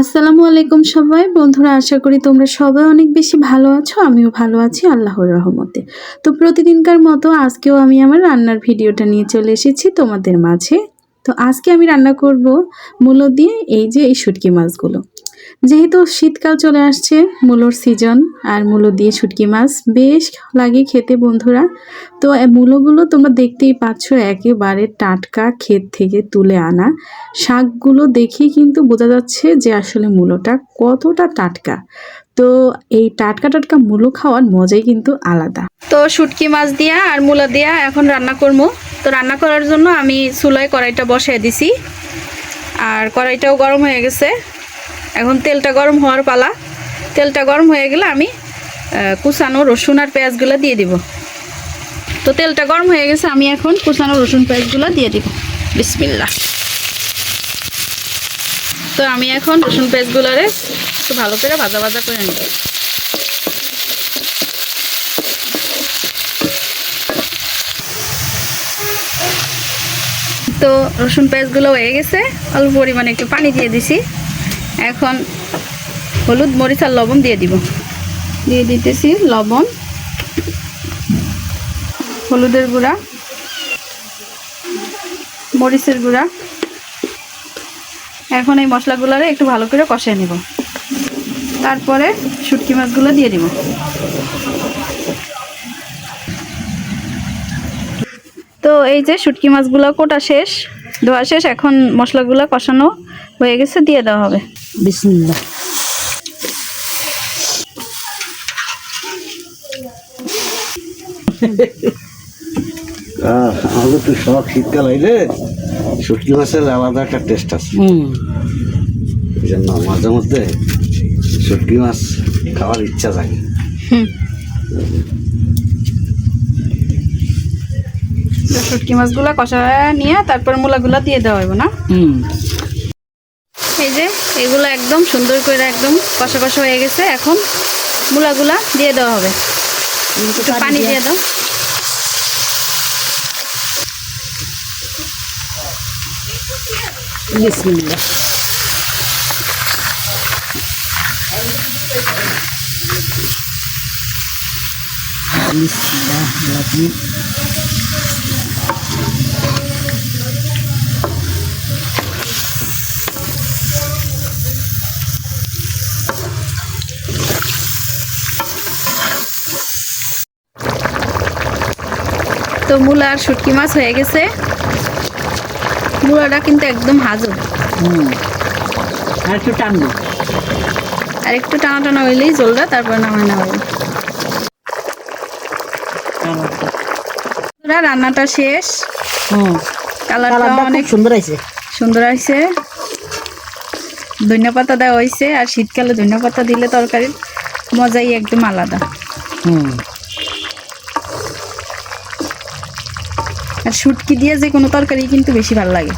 আসসালামু আলাইকুম সবাই। বন্ধুরা, আশা করি তোমরা সবাই অনেক বেশি ভালো আছো, আমিও ভালো আছি, আল্লাহর রহমতে। তো প্রতিদিনকার মতো আজকেও আমি আমার রান্নার ভিডিওটা নিয়ে চলে এসেছি তোমাদের মাঝে। তো আজকে আমি রান্না করব মূল দিয়ে এই যে এই শুটকি মাছগুলো। যেহেতু শীতকাল চলে আসছে, মূলোর সিজন আর মূলো দিয়ে শুটকি মাছ, বেশ লাগে খেতে বন্ধুরা। তো মূলোগুলো তোমরা দেখতেই পাচ্ছ, একেবারে টাটকা ক্ষেত থেকে তুলে আনা। শাকগুলো দেখেই কিন্তু বোঝা যাচ্ছে যে আসলে মূলোটা কতটা টাটকা। তো, এই টাটকা টাটকা মূলো খাওয়ার মজাই কিন্তু আলাদা। তো, শুটকি মাছ দিয়া আর মূলা দিয়া এখন রান্না করব। তো, রান্না করার জন্য আমি চুলায় কড়াইটা বসিয়ে দিছি। আর কড়াইটাও গরম হয়ে গেছে। এখন তেলটা গরম হওয়ার পালা। তেলটা গরম হয়ে গেলে আমি কুচানো রসুন আর পেঁয়াজগুলো দিয়ে দিব। তো তেলটা গরম হয়ে গেছে, আমি এখন কুচানো রসুন পেঁয়াজগুলো দিয়ে দিব। বিসমিল্লা তো আমি এখন রসুন পেঁয়াজগুলোরে একটু ভালো করে ভাজা ভাজা করে নেব। তো রসুন পেঁয়াজগুলো হয়ে গেছে, অল্প পরিমাণে একটু পানি দিয়ে দিছি। এখন হলুদ, মরিচ আর লবণ দিয়ে দিব। দিয়ে দিতেছি লবণ, হলুদের গুঁড়া, মরিচের গুঁড়া। এখন এই মশলাগুলোরে একটু ভালো করে কষিয়ে নেব। তারপরে শুটকি মাছগুলো দিয়ে দিব। তো এই যে শুটকি মাছগুলো কোটা শেষ, ধোয়া শেষ, এখন মশলাগুলো কষানো হয়ে গেছে দিয়ে দেওয়া হবে। আমাদের তো শখ শীতকাল শুটকি মাছের আলাদা একটা টেস্ট আছে। এই জন্য মাঝে মধ্যে শুটকি মাছ খাওয়ার ইচ্ছা থাকে হুম। শুটকি মাছগুলো কষা নিয়ে তারপর মূলাগুলো দিয়ে দেওয়া হবে না? হুম। এগুলো একদম সুন্দর করে একদম কষা কষা হয়ে গেছে। এখন মূলাগুলা দিয়ে দেওয়া হবে। একটু পানি দিয়ে দাও। বিসমিল্লাহ। বিসমিল্লাহ তো মূলা আর শুটকি মাছ হয়ে গেছে। মূলাটা কিন্তু একদম হাজু হুম। আর একটু টানবো আর একটু টানা টানা হইলেই জলটা তারপর নামায় হবে রান্নাটা শেষ। হুম। কালারটা অনেক সুন্দর সুন্দর হয়েছে। ধনিয়া পাতা দেওয়া হয়েছে আর শীতকালে ধনিয়া পাতা দিলে তরকারির মজাই একদম আলাদা। হুম। আর শুটকি দিয়ে যে কোনো তরকারি কিন্তু বেশি ভালো লাগে।